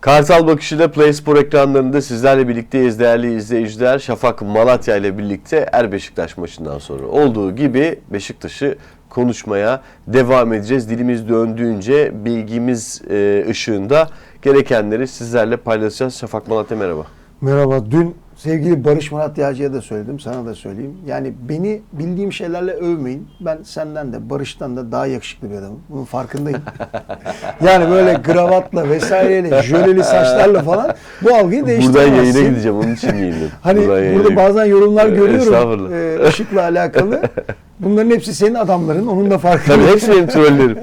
Kartal Bakışı'da Play Spor ekranlarında sizlerle birlikteyiz değerli izleyiciler. Şafak Malatya ile birlikte Er Beşiktaş maçından sonra olduğu gibi Beşiktaş'ı konuşmaya devam edeceğiz. Dilimiz döndüğünce bilgimiz e, ışığında gerekenleri sizlerle paylaşacağız. Şafak Malatya merhaba. Merhaba. Dün sevgili Barış Murat Yağcı'ya da söyledim, sana da söyleyeyim. Yani beni bildiğim şeylerle övmeyin. Ben senden de Barış'tan da daha yakışıklı bir adamım. Bunun farkındayım. yani böyle gravatla vesaireyle, jöleli saçlarla falan bu algıyı Buradan değiştiremezsin. yayına gideceğim onun için giyindim. Hani Buradan yayına burada bazen yorumlar Evet, görüyorum estağfurullah. e, ışıkla alakalı. Bunların hepsi senin adamların, onun da Tabii farkındayım. hepsi benim trollerim.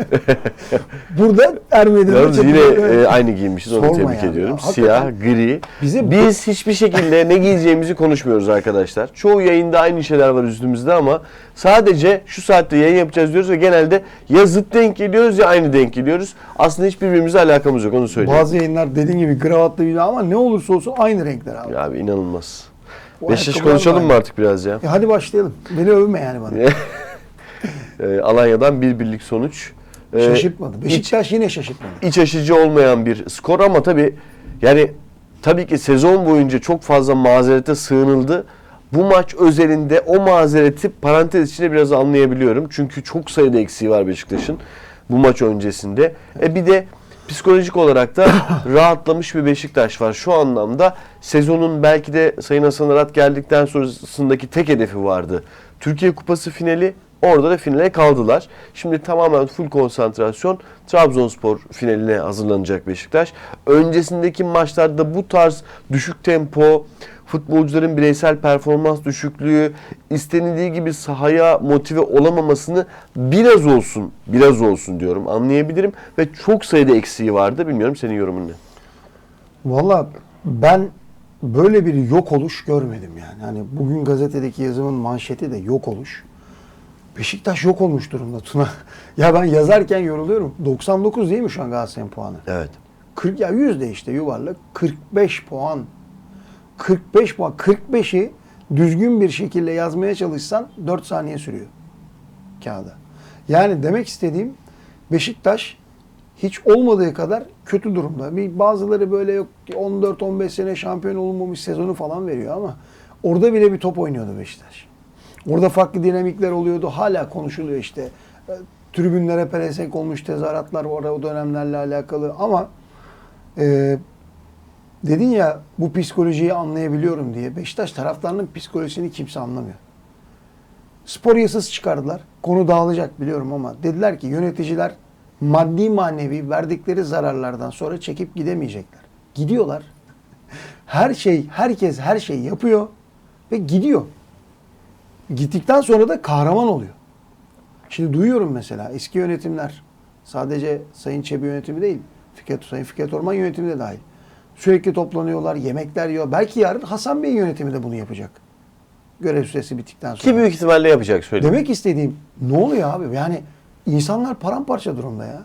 Burada Ermeni'de Yalnız yine e, aynı giymişiz onu Sorma tebrik ya. ediyorum. Hakikaten. Siyah, gri. Bize- Biz hiçbir şekilde ne giyeceğimizi konuşmuyoruz arkadaşlar. Çoğu yayında aynı şeyler var üstümüzde ama sadece şu saatte yayın yapacağız diyoruz ve genelde ya zıt denk geliyoruz ya aynı denk geliyoruz. Aslında hiç birbirimizle alakamız yok onu söyleyeyim. Bazı yayınlar dediğin gibi gravatlı bir ama ne olursa olsun aynı renkler abi. Ya abi inanılmaz. O Beşiktaş konuşalım mı artık biraz ya? E hadi başlayalım. Beni övme yani bana. E, Alanya'dan bir birlik sonuç. E, Şaşırtmadı. Beşiktaş yine şaşırtmadı. iç açıcı olmayan bir skor ama tabii yani tabii ki sezon boyunca çok fazla mazerete sığınıldı. Bu maç özelinde o mazereti parantez içinde biraz anlayabiliyorum. Çünkü çok sayıda eksiği var Beşiktaş'ın bu maç öncesinde. E bir de psikolojik olarak da rahatlamış bir Beşiktaş var. Şu anlamda sezonun belki de Sayın Hasan Arat geldikten sonrasındaki tek hedefi vardı. Türkiye Kupası finali Orada da finale kaldılar. Şimdi tamamen full konsantrasyon Trabzonspor finaline hazırlanacak Beşiktaş. Öncesindeki maçlarda bu tarz düşük tempo, futbolcuların bireysel performans düşüklüğü, istenildiği gibi sahaya motive olamamasını biraz olsun, biraz olsun diyorum anlayabilirim. Ve çok sayıda eksiği vardı. Bilmiyorum senin yorumun ne? Valla ben böyle bir yok oluş görmedim yani. Hani bugün gazetedeki yazımın manşeti de yok oluş. Beşiktaş yok olmuş durumda Tuna. ya ben yazarken yoruluyorum. 99 değil mi şu an Galatasaray'ın puanı? Evet. 40 ya 100 de işte yuvarlak 45 puan. 45 puan. 45'i düzgün bir şekilde yazmaya çalışsan 4 saniye sürüyor kağıda. Yani demek istediğim Beşiktaş hiç olmadığı kadar kötü durumda. Bir bazıları böyle yok 14-15 sene şampiyon olunmamış sezonu falan veriyor ama orada bile bir top oynuyordu Beşiktaş. Orada farklı dinamikler oluyordu. Hala konuşuluyor işte. E, Tribünlere pelesek olmuş tezahüratlar var o dönemlerle alakalı ama e, dedin ya bu psikolojiyi anlayabiliyorum diye. Beşiktaş taraftarının psikolojisini kimse anlamıyor. Spor yasası çıkardılar. Konu dağılacak biliyorum ama dediler ki yöneticiler maddi manevi verdikleri zararlardan sonra çekip gidemeyecekler. Gidiyorlar. Her şey, herkes her şey yapıyor ve gidiyor. Gittikten sonra da kahraman oluyor. Şimdi duyuyorum mesela eski yönetimler sadece Sayın Çebi yönetimi değil, Fikret, Sayın Fikret Orman yönetimi de dahil. Sürekli toplanıyorlar, yemekler yiyor. Belki yarın Hasan Bey yönetimi de bunu yapacak. Görev süresi bittikten sonra. Ki büyük ihtimalle yapacak söyleyeyim. Demek istediğim ne oluyor abi? Yani insanlar paramparça durumda ya.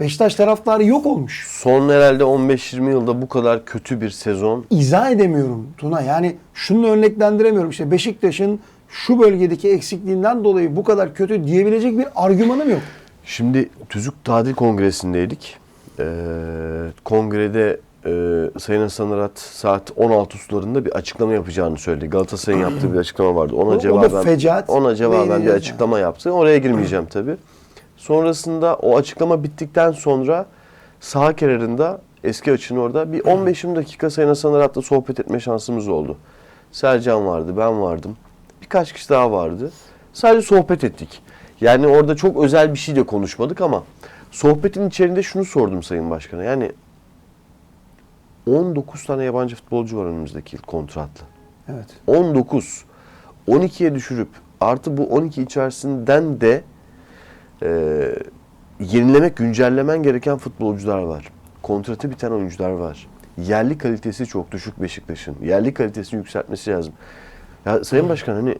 Beşiktaş taraftarı yok olmuş. Son herhalde 15-20 yılda bu kadar kötü bir sezon İzah edemiyorum Tuna. Yani şunu örneklendiremiyorum. İşte Beşiktaş'ın şu bölgedeki eksikliğinden dolayı bu kadar kötü diyebilecek bir argümanım yok. Şimdi Tüzük Tadil Kongresi'ndeydik. Ee, kongrede e, Sayın Hasan Arat saat 16 sularında bir açıklama yapacağını söyledi. Galatasaray'ın yaptığı bir açıklama vardı. Ona O- o da cevaben fecaat. ona cevaben bir açıklama yaptı. Oraya girmeyeceğim tabii. Sonrasında o açıklama bittikten sonra sağ kenarında eski açın orada bir 15-20 dakika Sayın Hasan Arat'la sohbet etme şansımız oldu. Sercan vardı, ben vardım. Birkaç kişi daha vardı. Sadece sohbet ettik. Yani orada çok özel bir şey de konuşmadık ama sohbetin içerisinde şunu sordum Sayın Başkan'a. Yani 19 tane yabancı futbolcu var önümüzdeki yıl kontratlı. Evet. 19. 12'ye düşürüp artı bu 12 içerisinden de e, yenilemek, güncellemen gereken futbolcular var. Kontratı biten oyuncular var. Yerli kalitesi çok düşük Beşiktaş'ın. Yerli kalitesini yükseltmesi lazım. Ya Sayın Başkan hani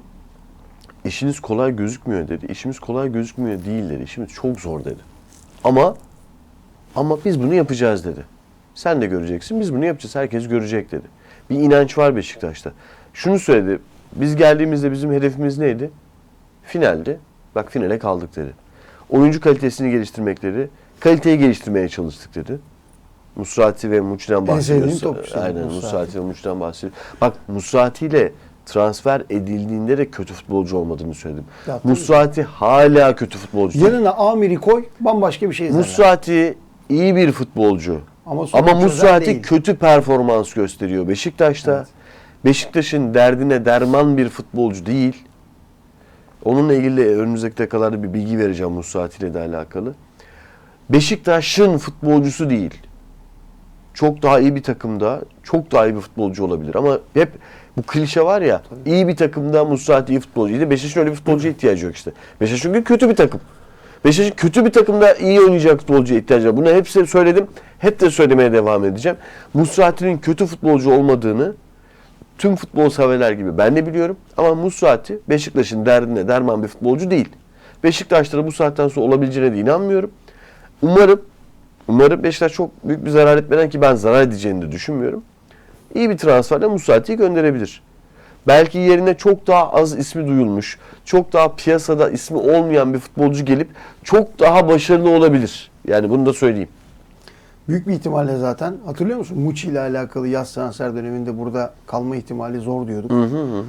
işiniz kolay gözükmüyor dedi. İşimiz kolay gözükmüyor değil dedi. İşimiz çok zor dedi. Ama ama biz bunu yapacağız dedi. Sen de göreceksin. Biz bunu yapacağız. Herkes görecek dedi. Bir inanç var Beşiktaş'ta. Şunu söyledi. Biz geldiğimizde bizim hedefimiz neydi? Finaldi. Bak finale kaldık dedi. Oyuncu kalitesini geliştirmek dedi. Kaliteyi geliştirmeye çalıştık dedi. Musrati ve bahsediyorsun. topçu Aynen Musrati. Musrati ve Muçi'den bahsediyorum. Bak Musrati ile transfer edildiğinde de kötü futbolcu olmadığını söyledim. Ya. Musrati hala kötü futbolcu. değil. Yanına Amir'i koy bambaşka bir şey izlerler. Musrati iyi bir futbolcu. Ama sonuç Ama Musrati değil. kötü performans gösteriyor Beşiktaş'ta. Evet. Beşiktaş'ın derdine derman bir futbolcu değil. Onunla ilgili de önümüzdeki dakikalarda bir bilgi vereceğim Musrati ile de alakalı. Beşiktaş'ın futbolcusu değil. Çok daha iyi bir takımda çok daha iyi bir futbolcu olabilir. Ama hep bu klişe var ya iyi bir takımda Musrati iyi futbolcuydu. Beşiktaş'ın öyle bir futbolcuya ihtiyacı yok işte. Beşiktaş çünkü kötü bir takım. Beşiktaş'ın kötü bir takımda iyi oynayacak futbolcuya ihtiyacı var. Bunu hepsi söyledim. Hep de söylemeye devam edeceğim. Musrati'nin kötü futbolcu olmadığını tüm futbol severler gibi ben de biliyorum. Ama Musrati Beşiktaş'ın derdine derman bir futbolcu değil. Beşiktaş'ta bu saatten sonra olabileceğine de inanmıyorum. Umarım umarım Beşiktaş çok büyük bir zarar etmeden ki ben zarar edeceğini de düşünmüyorum. İyi bir transferle Musrati'yi gönderebilir. Belki yerine çok daha az ismi duyulmuş, çok daha piyasada ismi olmayan bir futbolcu gelip çok daha başarılı olabilir. Yani bunu da söyleyeyim. Büyük bir ihtimalle zaten hatırlıyor musun? Muçi ile alakalı yaz transfer döneminde burada kalma ihtimali zor diyorduk. Hı hı hı.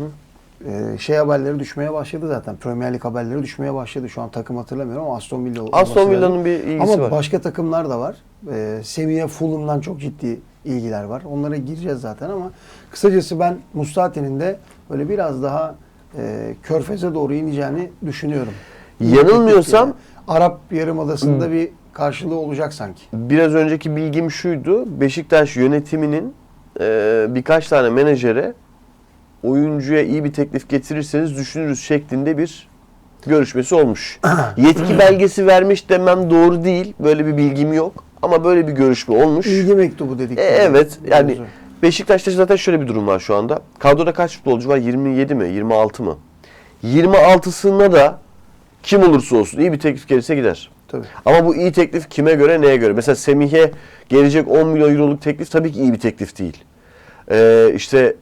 Ee, şey haberleri düşmeye başladı zaten. Premier Lig haberleri düşmeye başladı. Şu an takım hatırlamıyorum ama Aston Villa Aston. Villa'nın bir ilgisi Ama var. başka takımlar da var. Ee, seviye Fulham'dan çok ciddi ilgiler var. Onlara gireceğiz zaten ama kısacası ben Mustate'nin de böyle biraz daha e, körfeze doğru ineceğini düşünüyorum. Yanılmıyorsam- Arap Yarımadası'nda bir karşılığı olacak sanki. Biraz önceki bilgim şuydu. Beşiktaş yönetiminin e, birkaç tane menajere oyuncuya iyi bir teklif getirirseniz düşünürüz şeklinde bir görüşmesi olmuş. Yetki belgesi vermiş demem doğru değil. Böyle bir bilgim yok. Ama böyle bir görüşme olmuş. İlgi mektubu dedik. E, evet yani. Beşiktaş'ta zaten şöyle bir durum var şu anda. Kadroda kaç futbolcu var? 27 mi? 26 mı? 26'sında da kim olursa olsun iyi bir teklif gelirse gider. Tabii. Ama bu iyi teklif kime göre neye göre? Mesela Semih'e gelecek 10 milyon euroluk teklif tabii ki iyi bir teklif değil. Ee, işte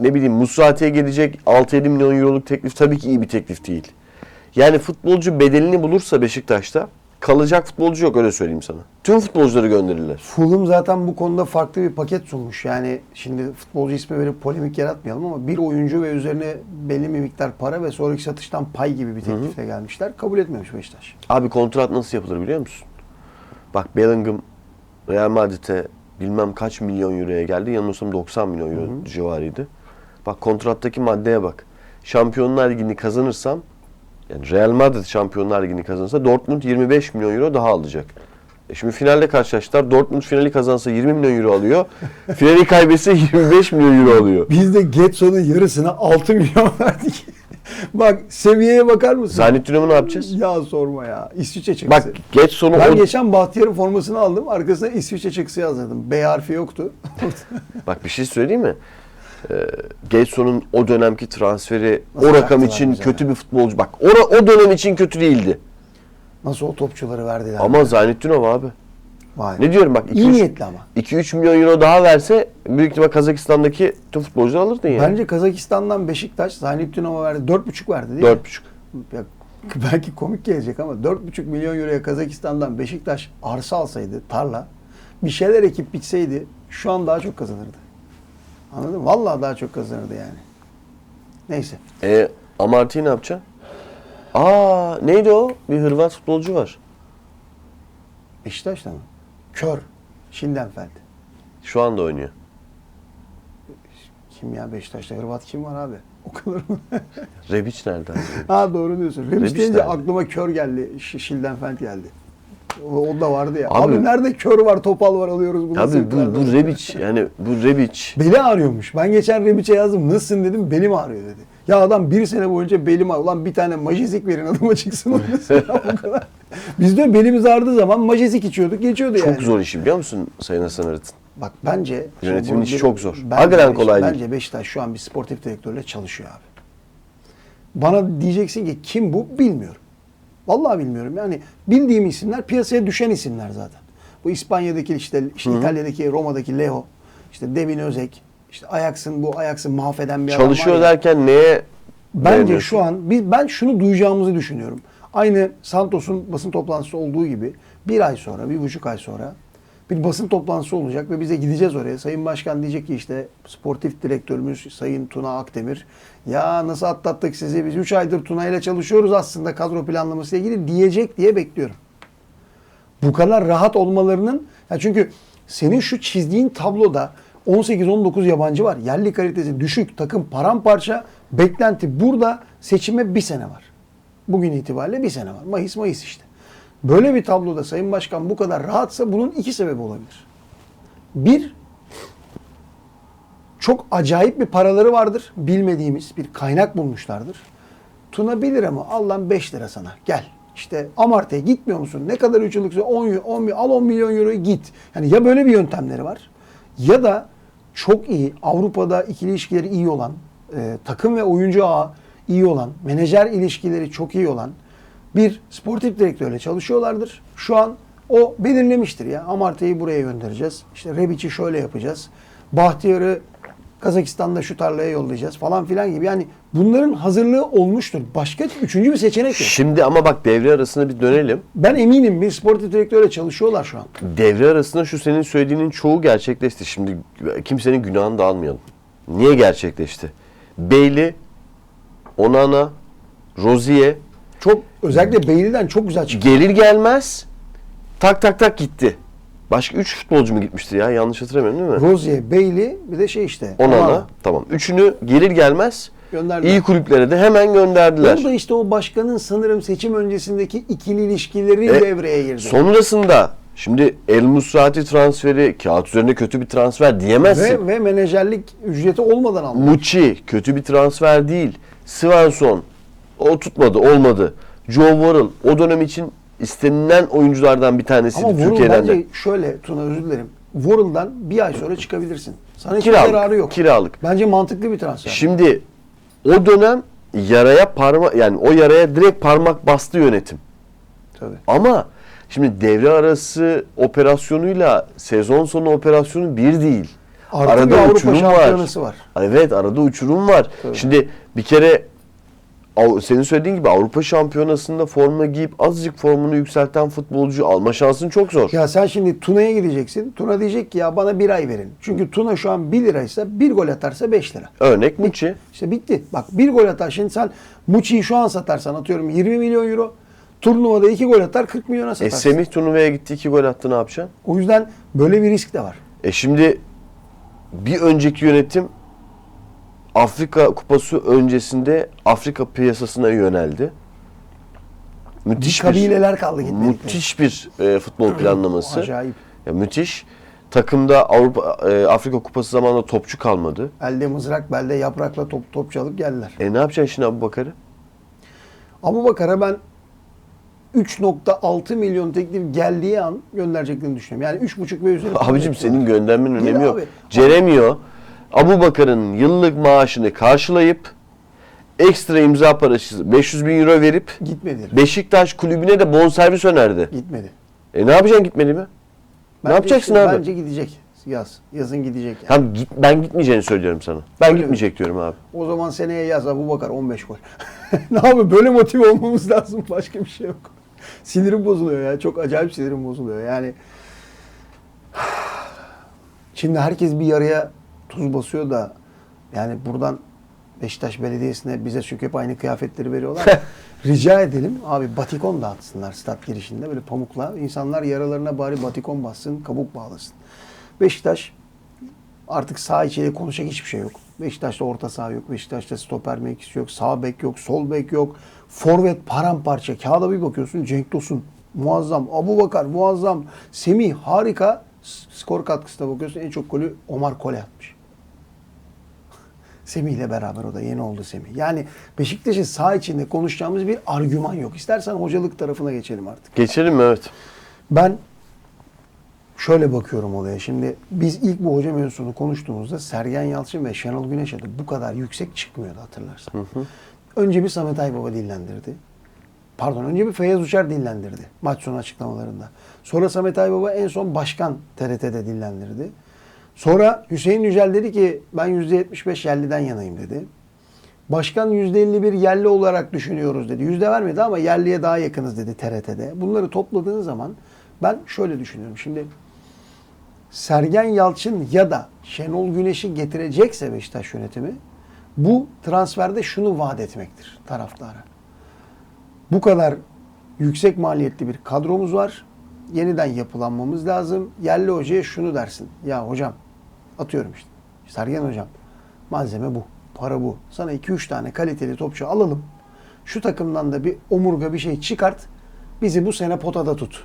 ne bileyim Musrati'ye gelecek 6-7 milyon euroluk teklif tabii ki iyi bir teklif değil. Yani futbolcu bedelini bulursa Beşiktaş'ta kalacak futbolcu yok öyle söyleyeyim sana. Tüm futbolcuları gönderirler. Fulham zaten bu konuda farklı bir paket sunmuş. Yani şimdi futbolcu ismi verip polemik yaratmayalım ama bir oyuncu ve üzerine belli bir miktar para ve sonraki satıştan pay gibi bir teklifle gelmişler. Kabul etmemiş Beşiktaş. Abi kontrat nasıl yapılır biliyor musun? Bak Bellingham Real Madrid'e bilmem kaç milyon euroya geldi. Yanılmıyorsam 90 milyon euro civarıydı. Bak kontrattaki maddeye bak. Şampiyonlar Ligi'ni kazanırsam yani Real Madrid Şampiyonlar Ligi'ni kazanırsa Dortmund 25 milyon euro daha alacak. E şimdi finalde karşılaştılar. Dortmund finali kazansa 20 milyon euro alıyor. finali kaybetse 25 milyon euro alıyor. Biz de Getson'un yarısına 6 milyon verdik. Bak seviyeye bakar mısın? Zannettiğimi ne yapacağız? Ya sorma ya. İsviçre çıksı. Bak geç sonu ben o- geçen Bahtiyar'ın formasını aldım. Arkasına İsviçre çıksı yazdım. B harfi yoktu. Bak bir şey söyleyeyim mi? Getson'un o dönemki transferi Nasıl o rakam için bize kötü ya? bir futbolcu. Bak o, o dönem için kötü değildi. Nasıl o topçuları verdiler? Ama Zanettinov abi. Vay. Ne diyorum bak İyi 2-3 niyetli ama. 2-3 milyon euro daha verse büyük ihtimal Kazakistan'daki tüm futbolcuları alırdın yani. Bence Kazakistan'dan Beşiktaş Zaynettinova verdi. 4,5 verdi değil mi? 4,5. Ya, belki komik gelecek ama 4,5 milyon euroya Kazakistan'dan Beşiktaş arsa alsaydı, tarla, bir şeyler ekip bitseydi şu an daha çok kazanırdı. Anladın mı? Vallahi daha çok kazanırdı yani. Neyse. E Amarty'yi ne yapacaksın? Aa neydi o? Bir Hırvat futbolcu var. Beşiktaş'ta mı? Kör. Schindenfeld. Şu anda oynuyor. Kim ya Beşiktaş'ta? Hırvat kim var abi? O kadar mı? Rebic nerede abi? ha doğru diyorsun. Rebic Rebic deyince nerede? aklıma kör geldi. Ş- Schindenfeld geldi. O, o da vardı ya. Abi- Abi, nerede kör var, topal var alıyoruz bunu. Tabii bu, bu Rebic yani bu Rebic. Beli ağrıyormuş. Ben geçen Rebic'e yazdım. Nasılsın dedim. Belim ağrıyor dedi. Ya adam bir sene boyunca belim ağrıyor. Ulan bir tane majezik verin adama çıksın oynasın. ya bu kadar. Biz de belimiz ağrıdığı zaman majezik içiyorduk. Geçiyordu yani. Çok zor işi biliyor musun Sayın Hasan Arat'ın? Bak bence... Yönetimin işi çok zor. Bence, Hakikaten kolay değil. Bence Beşiktaş şu an bir sportif direktörle çalışıyor abi. Bana diyeceksin ki kim bu? Bilmiyorum. Vallahi bilmiyorum. Yani bildiğim isimler piyasaya düşen isimler zaten. Bu İspanya'daki işte, işte İtalya'daki, Roma'daki Leo, işte Devin Özek, işte Ajax'ın bu Ajax'ı mahveden bir adam Çalışıyor var ya. derken neye Bence şu an biz ben şunu duyacağımızı düşünüyorum. Aynı Santos'un basın toplantısı olduğu gibi bir ay sonra, bir buçuk ay sonra bir basın toplantısı olacak ve biz de gideceğiz oraya. Sayın Başkan diyecek ki işte sportif direktörümüz Sayın Tuna Akdemir ya nasıl atlattık sizi biz 3 aydır Tuna ile çalışıyoruz aslında kadro planlaması ile ilgili diyecek diye bekliyorum. Bu kadar rahat olmalarının ya çünkü senin şu çizdiğin tabloda 18-19 yabancı var. Yerli kalitesi düşük, takım paramparça, beklenti burada seçime bir sene var. Bugün itibariyle bir sene var. Mayıs Mayıs işte. Böyle bir tabloda Sayın Başkan bu kadar rahatsa bunun iki sebebi olabilir. Bir, çok acayip bir paraları vardır. Bilmediğimiz bir kaynak bulmuşlardır. Tuna 1 lira mı? Al lan 5 lira sana. Gel. İşte Amart'e gitmiyor musun? Ne kadar 3 yıllık süre? 10, 10, mi- al 10 milyon euroyu git. Yani ya böyle bir yöntemleri var ya da çok iyi Avrupa'da ikili ilişkileri iyi olan, e, takım ve oyuncu ağı iyi olan, menajer ilişkileri çok iyi olan bir sportif direktörle çalışıyorlardır. Şu an o belirlemiştir ya. Amartya'yı buraya göndereceğiz. İşte Rebic'i şöyle yapacağız. Bahtiyar'ı Kazakistan'da şu tarlaya yollayacağız falan filan gibi. Yani bunların hazırlığı olmuştur. Başka üçüncü bir seçenek yok. Şimdi ama bak devre arasına bir dönelim. Ben eminim bir sportif direktörle çalışıyorlar şu an. Devre arasında şu senin söylediğinin çoğu gerçekleşti. Şimdi kimsenin günahını da almayalım. Niye gerçekleşti? Beyli, Onana, Rozier Çok özellikle Beyli'den çok güzel çıktı. gelir gelmez tak tak tak gitti. Başka 3 futbolcu mu gitmişti ya? Yanlış hatırlamıyorum değil mi? Rozier, Bailey bir de şey işte. Onana. Tamam. Üçünü gelir gelmez Gönderdiler. iyi kulüplere de hemen gönderdiler. Orada işte o başkanın sanırım seçim öncesindeki ikili ilişkileri E, devreye girdi. Sonrasında şimdi El Musrati transferi kağıt üzerinde kötü bir transfer diyemezsin. Ve, ve menajerlik ücreti olmadan aldı. Muçi kötü bir transfer değil. Svensson o tutmadı, olmadı. Joe Worrell o dönem için istenilen oyunculardan bir tanesiydi Ama Worrell Türkiye'den de. şöyle Tuna özür dilerim. Worrell'dan bir ay sonra çıkabilirsin. Sana hiçbir Kiralık, zararı yok. kiralık. Bence mantıklı bir transfer. Şimdi o dönem yaraya parma yani o yaraya direkt parmak bastı yönetim. Tabii. Ama şimdi devre arası operasyonuyla sezon sonu operasyonu bir değil. Artı bir Avrupa şampiyonası var. Evet arada uçurum var. Tabii. Şimdi bir kere senin söylediğin gibi Avrupa Şampiyonası'nda forma giyip azıcık formunu yükselten futbolcu alma şansın çok zor. Ya sen şimdi Tuna'ya gideceksin. Tuna diyecek ki ya bana bir ay verin. Çünkü Tuna şu an 1 liraysa bir gol atarsa 5 lira. Örnek Muçi. İşte bitti. Bak bir gol atar. Şimdi sen Muçi'yi şu an satarsan atıyorum 20 milyon euro. Turnuvada 2 gol atar 40 milyona E satarsın. Semih turnuvaya gitti iki gol attı ne yapacaksın? O yüzden böyle bir risk de var. E şimdi bir önceki yönetim Afrika Kupası öncesinde Afrika piyasasına yöneldi. Müthiş bir, Kabileler kaldı gitmedikleri. müthiş bir e, futbol planlaması. Acayip. Ya müthiş. Takımda Avrupa e, Afrika Kupası zamanında topçu kalmadı. Elde mızrak, belde yaprakla top, top çalıp geldiler. E ne yapacaksın şimdi Abu Bakar'ı? Abu Bakar'a ben 3.6 milyon teklif geldiği an göndereceklerini düşünüyorum. Yani 3.5 ve üzeri. Abicim senin göndermenin önemi yok. abi. Ceremio Abu Bakar'ın yıllık maaşını karşılayıp ekstra imza parası 500 bin euro verip Gitmedi. Beşiktaş kulübüne de bonservis önerdi. Gitmedi. E ne yapacaksın gitmedi mi? Bence yapacaksın işte- abi? Bence gidecek. Yaz. Yazın gidecek. yani. Tamam git, ben gitmeyeceğini söylüyorum sana. Ben Öyle mi? gitmeyecek diyorum abi. O zaman seneye yaz Abu Bakar 15 gol. ne yapayım böyle motive olmamız lazım. Başka bir şey yok. Sinirim bozuluyor ya. Çok acayip sinirim bozuluyor. Yani şimdi herkes bir yarıya tuz basıyor da yani buradan Beşiktaş Belediyesi'ne bize çünkü hep aynı kıyafetleri veriyorlar. Rica edelim abi batikon dağıtsınlar stat girişinde böyle pamukla. insanlar yaralarına bari batikon bassın, kabuk bağlasın. Beşiktaş Artık sağ içeriye konuşacak hiçbir şey yok. Beşiktaş'ta orta saha yok. Beşiktaş'ta stoper mevkisi yok. Sağ bek yok. Sol bek yok. Forvet paramparça. Kağıda bir bakıyorsun. Cenk Tosun muazzam. Abu Bakar muazzam. Semih harika. Skor katkısına bakıyorsun. En çok golü Omar Kole atmış. Semih ile beraber o da yeni oldu Semih. Yani Beşiktaş'ın sağ içinde konuşacağımız bir argüman yok. İstersen hocalık tarafına geçelim artık. Geçelim? Evet. Ben şöyle bakıyorum olaya. Şimdi biz ilk bu hoca mevzusunu konuştuğumuzda Sergen Yalçın ve Şenol Güneş adı bu kadar yüksek çıkmıyordu hatırlarsan. Önce bir Samet Aybaba dillendirdi. Pardon önce bir Feyyaz Uçar dillendirdi maç sonu açıklamalarında. Sonra Samet Aybaba en son başkan TRT'de dillendirdi. Sonra Hüseyin Yücel dedi ki ben %75 yerliden yanayım dedi. Başkan %51 yerli olarak düşünüyoruz dedi. Yüzde vermedi ama yerliye daha yakınız dedi TRT'de. Bunları topladığın zaman ben şöyle düşünüyorum. Şimdi Sergen Yalçın ya da Şenol Güneş'i getirecekse Beşiktaş yönetimi bu transferde şunu vaat etmektir taraftara. Bu kadar yüksek maliyetli bir kadromuz var. Yeniden yapılanmamız lazım. Yerli hocaya şunu dersin. Ya hocam atıyorum işte. Sergen hocam malzeme bu. Para bu. Sana 2-3 tane kaliteli topçu alalım. Şu takımdan da bir omurga bir şey çıkart. Bizi bu sene potada tut.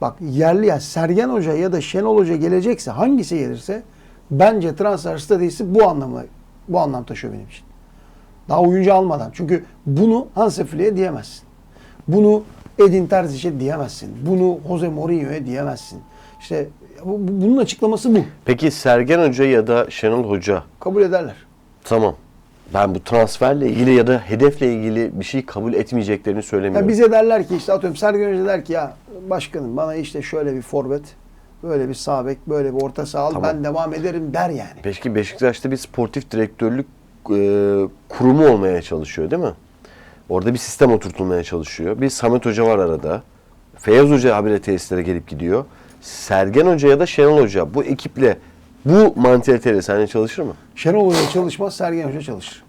Bak yerli ya Sergen Hoca ya da Şenol Hoca gelecekse hangisi gelirse bence transfer stratejisi bu anlamı bu anlam taşıyor benim için. Daha oyuncu almadan. Çünkü bunu Hansi Flick'e diyemezsin. Bunu Edin Terzic'e diyemezsin. Bunu Jose Mourinho'ya diyemezsin. İşte bunun açıklaması bu. Peki Sergen Hoca ya da Şenol Hoca Kabul ederler. tamam. Ben bu transferle ilgili ya da hedefle ilgili bir şey kabul etmeyeceklerini Ya söylemiyorum. bize derler ki işte atıyorum Sergen Hoca der ki ya başkanım bana işte şöyle bir forvet, böyle bir sağ bek, böyle bir orta saha al Tamam. ben devam ederim der yani. Peki Beşiktaş'ta bir sportif direktörlük e, kurumu olmaya çalışıyor değil mi? Orada bir sistem oturtulmaya çalışıyor. Bir Samet Hoca var arada. Feyyaz Hoca habire tesislere gelip gidiyor. Sergen Hoca ya da Şenol Hoca bu ekiple bu mantaliteyle seninle çalışır mı? Şenol Hoca çalışmaz, Sergen Hoca çalışır.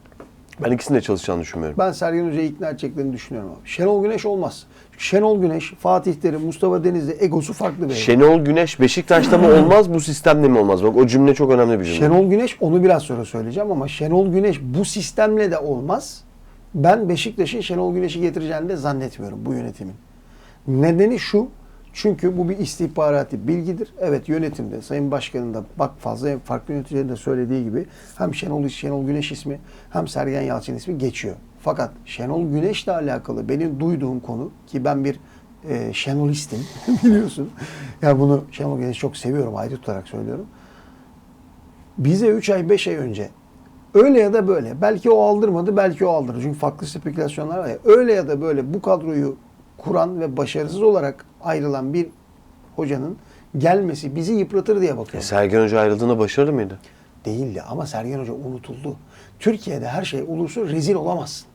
Ben ikisinin de çalışacağını düşünmüyorum. Ben Sergen Hoca'yı ikna edeceklerini düşünüyorum abi. Şenol Güneş olmaz. Şenol Güneş, Fatih Terim, Mustafa Denizli egosu farklı bir. Şenol Güneş Beşiktaş'ta mı olmaz bu sistemde mi olmaz? Bak o cümle çok önemli bir cümle. Şenol Güneş onu biraz sonra söyleyeceğim ama Şenol Güneş bu sistemle de olmaz. Ben Beşiktaş'ın Şenol Güneş'i getireceğini de zannetmiyorum bu yönetimin. Nedeni şu. Çünkü bu bir istihbarati bilgidir. Evet yönetimde, Sayın Başkan'ın da bak fazla farklı yöneticilerin de söylediği gibi hem Şenol, Şenol Güneş ismi hem Sergen Yalçın ismi geçiyor. Fakat Şenol Güneş'le alakalı benim duyduğum konu ki ben bir e, Şenolistim biliyorsun. Yani bunu Şenol Güneş'i çok seviyorum ayrı tutarak söylüyorum bize 3 ay 5 ay önce öyle ya da böyle belki o aldırmadı belki o aldırdı. Çünkü farklı spekülasyonlar var ya. Öyle ya da böyle bu kadroyu kuran ve başarısız olarak ayrılan bir hocanın gelmesi bizi yıpratır diye E, bakıyorum. Sergen Hoca ayrıldığında başarılı mıydı? Değildi ama Sergen Hoca unutuldu. Türkiye'de her şey olursa rezil olamazsın.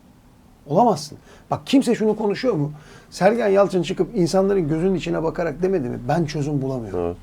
Olamazsın. Bak kimse şunu konuşuyor mu? Sergen Yalçın çıkıp insanların gözünün içine bakarak demedi mi? Ben çözüm bulamıyorum. Evet.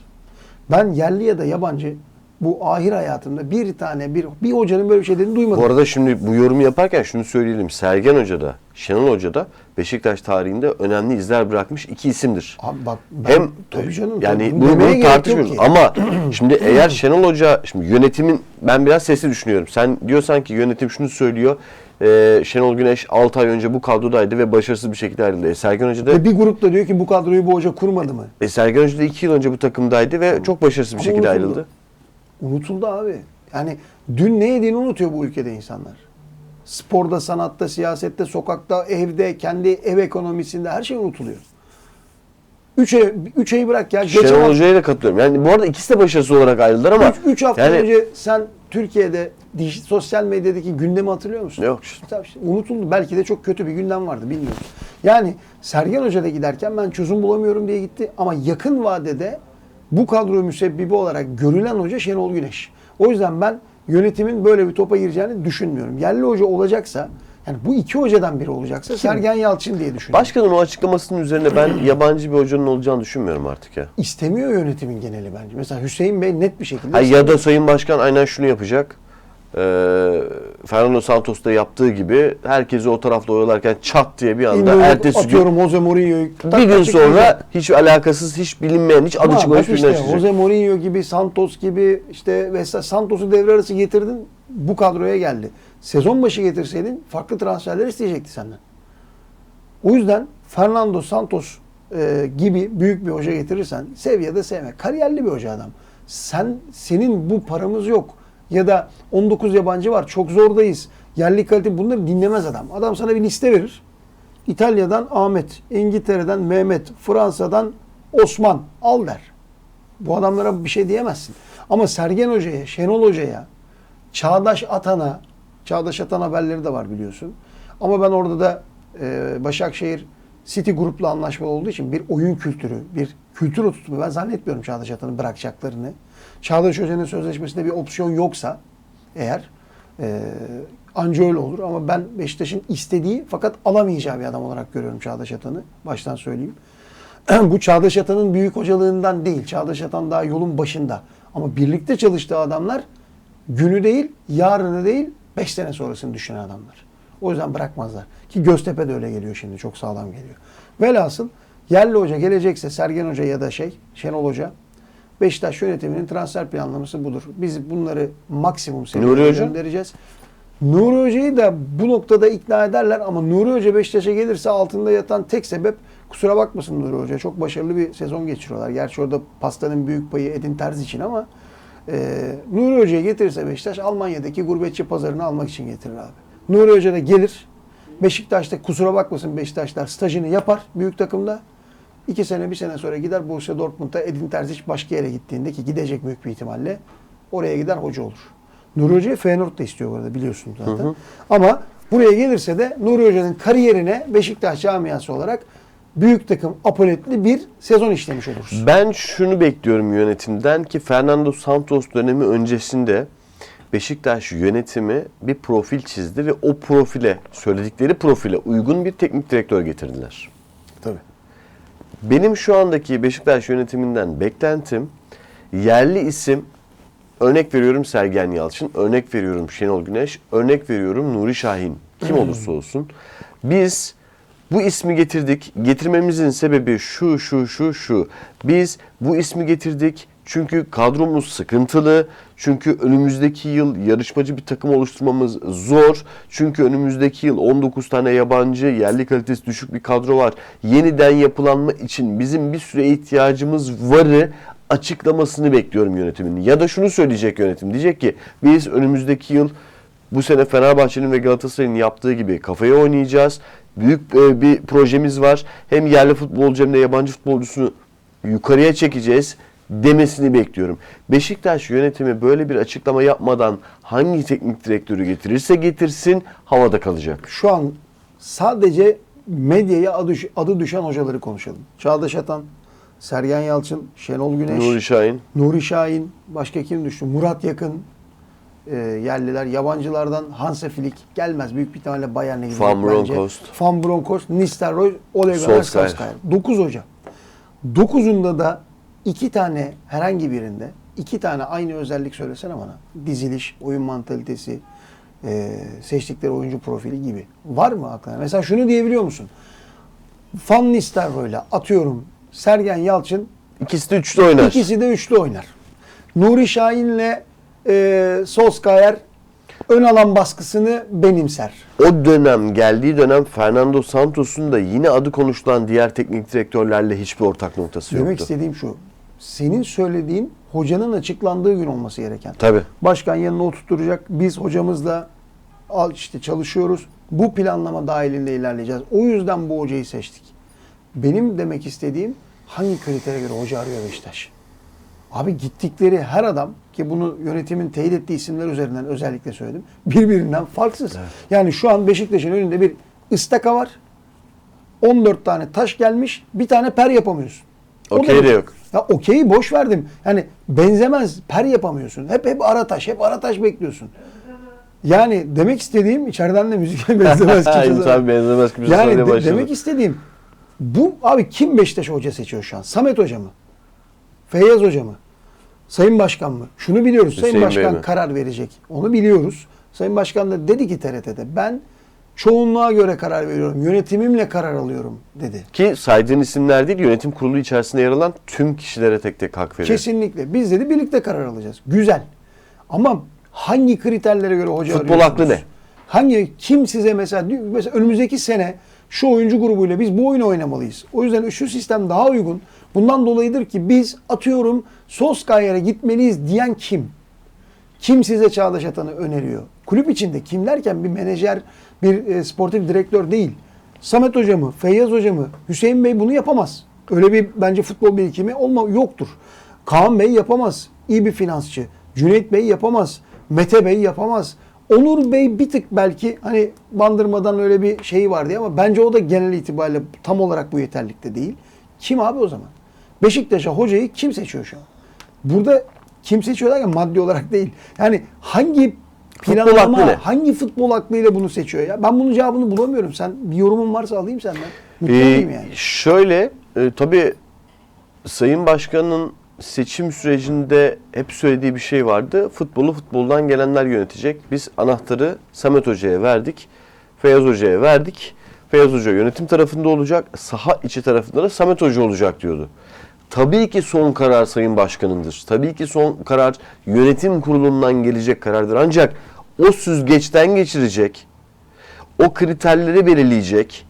Ben yerli ya da yabancı bu ahir hayatımda bir tane bir bir hocanın böyle bir şey dediğini duymadım. Bu arada şimdi bu yorumu yaparken şunu söyleyelim. Sergen Hoca da, Şenol Hoca da Beşiktaş tarihinde önemli izler bırakmış iki isimdir. Abi bak ben, Hem tabii canım yani tabii, bunu, bunu tartışmıyoruz ama şimdi eğer Şenol Hoca şimdi yönetimin ben biraz sesli düşünüyorum. Sen diyorsan ki yönetim şunu söylüyor. e, Şenol Güneş 6 ay önce bu kadrodaydı ve başarısız bir şekilde ayrıldı. E, Sergen Hoca da Ve bir grup da diyor ki bu kadroyu bu hoca kurmadı mı? e, Sergen Hoca da 2 yıl önce bu takımdaydı ve çok başarısız bir şekilde unutuldu. ayrıldı. Unutuldu abi. Yani dün ne yediğini unutuyor bu ülkede insanlar. Sporda, sanatta, siyasette, sokakta, evde, kendi ev ekonomisinde her şey unutuluyor. Üç, ay, üç ayı bırak ya. Geçen Şenol Hoca'ya da katılıyorum. Yani bu arada ikisi de başarısız olarak ayrıldılar ama 3 hafta yani önce sen Türkiye'de dij- sosyal medyadaki gündemi hatırlıyor musun? Yok. Tabii unutuldu. Belki de çok kötü bir gündem vardı bilmiyorum. Yani Sergen Hoca da giderken ben çözüm bulamıyorum diye gitti. Ama yakın vadede bu kadro müsebbibi olarak görülen hoca Şenol Güneş. O yüzden ben yönetimin böyle bir topa gireceğini düşünmüyorum. Yerli hoca olacaksa yani bu iki hocadan biri olacaksa Sergen Yalçın diye düşünüyorum. Başkanın o açıklamasının üzerine ben yabancı bir hocanın olacağını düşünmüyorum artık ya. İstemiyor yönetimin geneli bence. Mesela Hüseyin Bey net bir şekilde Ha, ya da Sayın Başkan aynen şunu yapacak. Ee, Fernando Santos'ta yaptığı gibi herkesi o tarafta oyalarken çat diye bir anda İndirim ertesi gün atıyorum Jose Mourinho'yu. bir gün sonra hiç alakasız, hiç bilinmeyen, hiç adı çıkmamış birine işte. Jose Mourinho gibi, Santos gibi işte mesela Santos'u devre arası getirdin bu kadroya geldi. Sezon başı getirseydin farklı transferler isteyecekti senden. O yüzden Fernando Santos e, gibi büyük bir hoca getirirsen sev ya da sevme. Kariyerli bir hoca adam. Sen senin bu paramız yok ya da 19 yabancı var çok zordayız. Yerli kalite bunları dinlemez adam. Adam sana bir liste verir. İtalya'dan Ahmet, İngiltere'den Mehmet, Fransa'dan Osman al der. Bu adamlara bir şey diyemezsin. Ama Sergen Hoca'ya, Şenol Hoca'ya, Çağdaş Atan'a, Çağdaş Atan haberleri de var biliyorsun. Ama ben orada da e, Başakşehir City Group'la anlaşmalı olduğu için bir oyun kültürü, bir kültür oturtma ben zannetmiyorum Çağdaş Atan'ı bırakacaklarını. Çağdaş Hoca'nın sözleşmesinde bir opsiyon yoksa eğer e, anca öyle olur. Ama ben Beşiktaş'ın istediği fakat alamayacağı bir adam olarak görüyorum Çağdaş Atan'ı. Baştan söyleyeyim. bu Çağdaş Atan'ın büyük hocalığından değil. Çağdaş Atan daha yolun başında. Ama birlikte çalıştığı adamlar günü değil, yarını değil, 5 sene sonrasını düşünen adamlar. O yüzden bırakmazlar. Ki Göztepe de öyle geliyor şimdi. Çok sağlam geliyor. Velhasıl yerli hoca gelecekse Sergen Hoca ya da şey Şenol Hoca Beşiktaş yönetiminin transfer planlaması budur. Biz bunları maksimum Hoca? göndereceğiz. Nuri Hoca'yı da bu noktada ikna ederler ama Nuri Hoca Beşiktaş'a gelirse altında yatan tek sebep kusura bakmasın Nuri Hoca. Çok başarılı bir sezon geçiriyorlar. Gerçi orada pastanın büyük payı Edin Terz için ama e, Nuri Hoca'yı getirirse Beşiktaş Almanya'daki gurbetçi pazarını almak için getirir abi. Nuri Hoca da gelir. Beşiktaş'ta kusura bakmasın Beşiktaşlar stajını yapar büyük takımda. İki sene bir sene sonra gider Borussia Dortmund'a Edin Terzic başka yere gittiğinde ki gidecek büyük bir ihtimalle oraya gider hoca olur. Nuri Hoca'yı Feyenoord da istiyor bu arada biliyorsun zaten. Ama buraya gelirse de Nuri Hoca'nın kariyerine Beşiktaş camiası olarak büyük takım apoletli bir sezon işlemiş oluruz. Ben şunu bekliyorum yönetimden ki Fernando Santos dönemi öncesinde Beşiktaş yönetimi bir profil çizdi ve o profile, söyledikleri profile uygun bir teknik direktör getirdiler. Tabii. Benim şu andaki Beşiktaş yönetiminden beklentim yerli isim örnek veriyorum Sergen Yalçın, örnek veriyorum Şenol Güneş, örnek veriyorum Nuri Şahin. Kim olursa olsun. Biz bu ismi getirdik. Getirmemizin sebebi şu şu şu şu. Biz bu ismi getirdik çünkü kadromuz sıkıntılı. Çünkü önümüzdeki yıl yarışmacı bir takım oluşturmamız zor. Çünkü önümüzdeki yıl 19 tane yabancı, yerli kalitesi düşük bir kadro var. Yeniden yapılanma için bizim bir süre ihtiyacımız varı açıklamasını bekliyorum yönetimin. Ya da şunu söyleyecek yönetim. Diyecek ki biz önümüzdeki yıl bu sene Fenerbahçe'nin ve Galatasaray'ın yaptığı gibi kafaya oynayacağız. Büyük e, bir projemiz var. Hem yerli futbolcu hem de yabancı futbolcusunu yukarıya çekeceğiz demesini bekliyorum. Beşiktaş yönetimi böyle bir açıklama yapmadan hangi teknik direktörü getirirse getirsin havada kalacak. Şu an sadece medyaya adı, adı düşen hocaları konuşalım. Çağdaş Atan, Sergen Yalçın, Şenol Güneş, Nuri Şahin. Nuri Şahin, başka kim düştü? Murat Yakın, e, yerliler, yabancılardan Hansa Flick gelmez. Büyük bir ihtimalle Bayern'e gidecek Van bence. Bronckhorst. Van Bronckhorst, Nistelrooy, Ole Gunnar. Solskjaer. 9 hoca. 9'unda da iki tane herhangi birinde iki tane aynı özellik söylesene bana. Diziliş, oyun mantalitesi, e, seçtikleri oyuncu profili gibi. Var mı aklına? Mesela şunu diyebiliyor musun? Van Nistelrooy'la atıyorum Sergen Yalçın İkisi de üçlü oynar. İkisi de üçlü oynar. Nuri Şahin'le e, Solskjaer ön alan baskısını benimser. O dönem geldiği dönem Fernando Santos'un da yine adı konuşulan diğer teknik direktörlerle hiçbir ortak noktası Demek yoktu. istediğim şu. Senin söylediğin hocanın açıklandığı gün olması gereken. Tabii. Başkan yanına oturtacak. Biz hocamızla al işte çalışıyoruz. Bu planlama dahilinde ilerleyeceğiz. O yüzden bu hocayı seçtik. Benim demek istediğim hangi kritere göre hoca arıyor Beşiktaş? Abi gittikleri her adam ki bunu yönetimin teyit ettiği isimler üzerinden özellikle söyledim. Birbirinden farksız. Yani şu an Beşiktaş'ın önünde bir ıstaka var. 14 tane taş gelmiş. Bir tane per yapamıyorsun. Okey de yok. Ya okeyi boş verdim. Yani benzemez. Per yapamıyorsun. Hep hep ara taş. Hep ara taş bekliyorsun. Yani demek istediğim içeriden de müzik benzemez kimse. Tabii benzemez kimse Yani de- başladı. demek istediğim bu abi kim Beşiktaş hoca seçiyor şu an? Samet hoca mı? Feyyaz hoca mı? Sayın Başkan mı? Şunu biliyoruz. Sayın Hüseyin Bey Başkan mi? karar verecek. Onu biliyoruz. Sayın Başkan da dedi ki TRT'de ben çoğunluğa göre karar veriyorum. Yönetimimle karar alıyorum dedi. Ki saydığın isimler değil yönetim kurulu içerisinde yer alan tüm kişilere tek tek hak veriyor. Kesinlikle. Biz dedi birlikte karar alacağız. Güzel. Ama hangi kriterlere göre hoca Futbol aklı ne? Hangi kim size mesela mesela önümüzdeki sene şu oyuncu grubuyla biz bu oyunu oynamalıyız. O yüzden şu sistem daha uygun. Bundan dolayıdır ki biz atıyorum Solskjaer'e gitmeliyiz diyen kim? Kim size Çağdaş Atan'ı öneriyor? Kulüp içinde kim derken bir menajer, bir e, sportif direktör değil. Samet Hoca mı, Feyyaz Hoca mı, Hüseyin Bey bunu yapamaz. Öyle bir bence futbol birikimi olma yoktur. Kaan Bey yapamaz. İyi bir finansçı. Cüneyt Bey yapamaz. Mete Bey yapamaz. Onur Bey bir tık belki hani bandırmadan öyle bir şeyi var diye ama bence o da genel itibariyle tam olarak bu yeterlikte değil. Kim abi o zaman? Beşiktaş'a hocayı kim seçiyor şu an? Burada kim seçiyor derken maddi olarak değil. Yani hangi planlama, aklı ne? hangi futbol aklıyla bunu seçiyor ya? Ben bunun cevabını bulamıyorum. Sen bir yorumun varsa alayım senden. Mutlu Ee, olayım yani. Şöyle e, tabii Sayın Başkan'ın seçim sürecinde hep söylediği bir şey vardı. Futbolu futboldan gelenler yönetecek. Biz anahtarı Samet Hoca'ya verdik. Feyyaz Hoca'ya verdik. Feyyaz Hoca yönetim tarafında olacak. Saha içi tarafında da Samet Hoca olacak diyordu. Tabii ki son karar Sayın Başkan'ındır. Tabii ki son karar yönetim kurulundan gelecek karardır. Ancak o süzgeçten geçirecek, o kriterleri belirleyecek,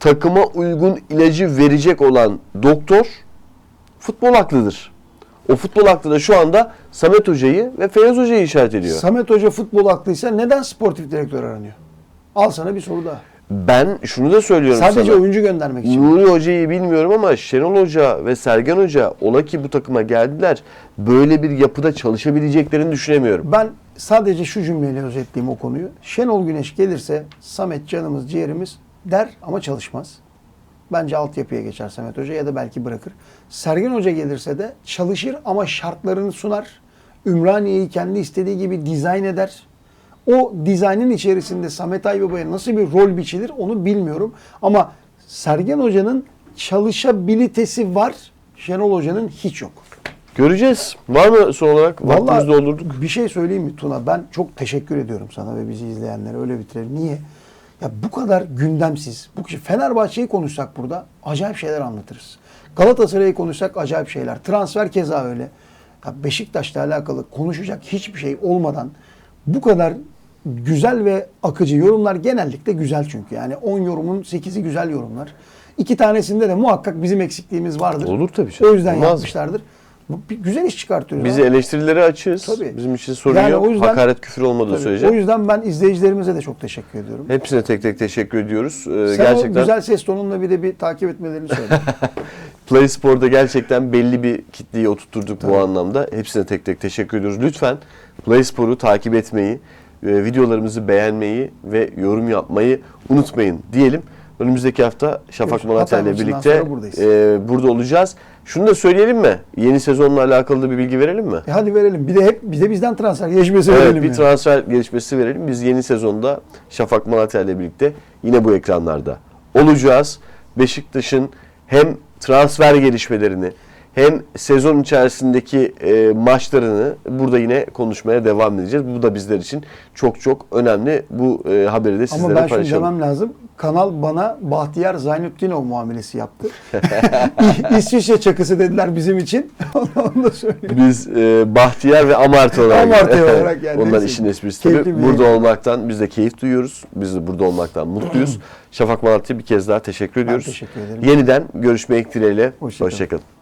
takıma uygun ilacı verecek olan doktor futbol aklıdır. O futbol aklı da şu anda Samet Hoca'yı ve Feyyaz Hoca'yı işaret ediyor. Samet Hoca futbol aklıysa neden sportif direktör aranıyor? Al sana bir soru daha. Ben şunu da söylüyorum Sadece sana. oyuncu göndermek için. Nuri Hoca'yı bilmiyorum ama Şenol Hoca ve Sergen Hoca ola ki bu takıma geldiler. Böyle bir yapıda çalışabileceklerini düşünemiyorum. Ben sadece şu cümleyle özetleyeyim o konuyu. Şenol Güneş gelirse Samet canımız ciğerimiz der ama çalışmaz. Bence altyapıya geçer Samet Hoca ya da belki bırakır. Sergen Hoca gelirse de çalışır ama şartlarını sunar. Ümraniye'yi kendi istediği gibi dizayn eder. O dizaynın içerisinde Samet Aybaba'ya nasıl bir rol biçilir onu bilmiyorum. Ama Sergen Hoca'nın çalışabilitesi var. Şenol Hoca'nın hiç yok. Göreceğiz. Var mı son olarak? Vaktimizi doldurduk. Bir şey söyleyeyim mi Tuna? Ben çok teşekkür ediyorum sana ve bizi izleyenlere. Öyle bitirelim. Niye? Ya bu kadar gündemsiz. Bu Fenerbahçe'yi konuşsak burada acayip şeyler anlatırız. Galatasaray'ı konuşsak acayip şeyler. Transfer keza öyle. Ya Beşiktaş'la alakalı konuşacak hiçbir şey olmadan bu kadar güzel ve akıcı yorumlar genellikle güzel çünkü. Yani 10 yorumun 8'i güzel yorumlar. İki tanesinde de muhakkak bizim eksikliğimiz vardır. Olur tabii canım. O yüzden Olmaz mı? yapmışlardır. Bu bir güzel iş çıkartıyoruz. Bizi abi. eleştirilere açığız. Tabii. Bizim için sorun Yani yok. o yüzden- Hakaret küfür olmadığı Tabii. sürece. O yüzden ben izleyicilerimize de çok teşekkür ediyorum. Hepsine tek tek teşekkür ediyoruz. Ee, Sen gerçekten o güzel ses tonunla bir de bir takip etmelerini söyle. Play Spor'da gerçekten belli bir kitleyi oturtturduk bu Tabii. anlamda. Hepsine tek tek teşekkür ediyoruz. Lütfen Play Spor'u takip etmeyi, videolarımızı beğenmeyi ve yorum yapmayı unutmayın diyelim. Önümüzdeki hafta Şafak. Malatya ile birlikte e, burada olacağız. Şunu da söyleyelim mi? Yeni sezonla alakalı da bir bilgi verelim mi? e hadi verelim. Bir de hep bir de bizden transfer gelişmesi Evet verelim. bir yani. transfer gelişmesi verelim. Biz yeni sezonda Şafak Malatya ile birlikte yine bu ekranlarda olacağız. Beşiktaş'ın hem transfer gelişmelerini hem sezon içerisindeki e, maçlarını burada yine konuşmaya devam edeceğiz. Bu da bizler için çok çok önemli. Bu e, haberi de sizlere Ama ben şunu paylaşalım. demem lazım. Kanal bana Bahtiyar Zaynutdinov muamelesi yaptı. İsviçre çakısı dediler bizim için. Onu da söyleyeyim. Biz e, Bahtiyar ve Amartya olarak, Amartya olarak yani neyse. işin esprisi tabii. Burada yayın. olmaktan biz de keyif duyuyoruz. Biz de burada olmaktan mutluyuz. Şafak Malatya bir kez daha teşekkür ediyoruz. teşekkür ederim. Yeniden görüşmek dileğiyle. Hoşça kalın. Hoşçakalın.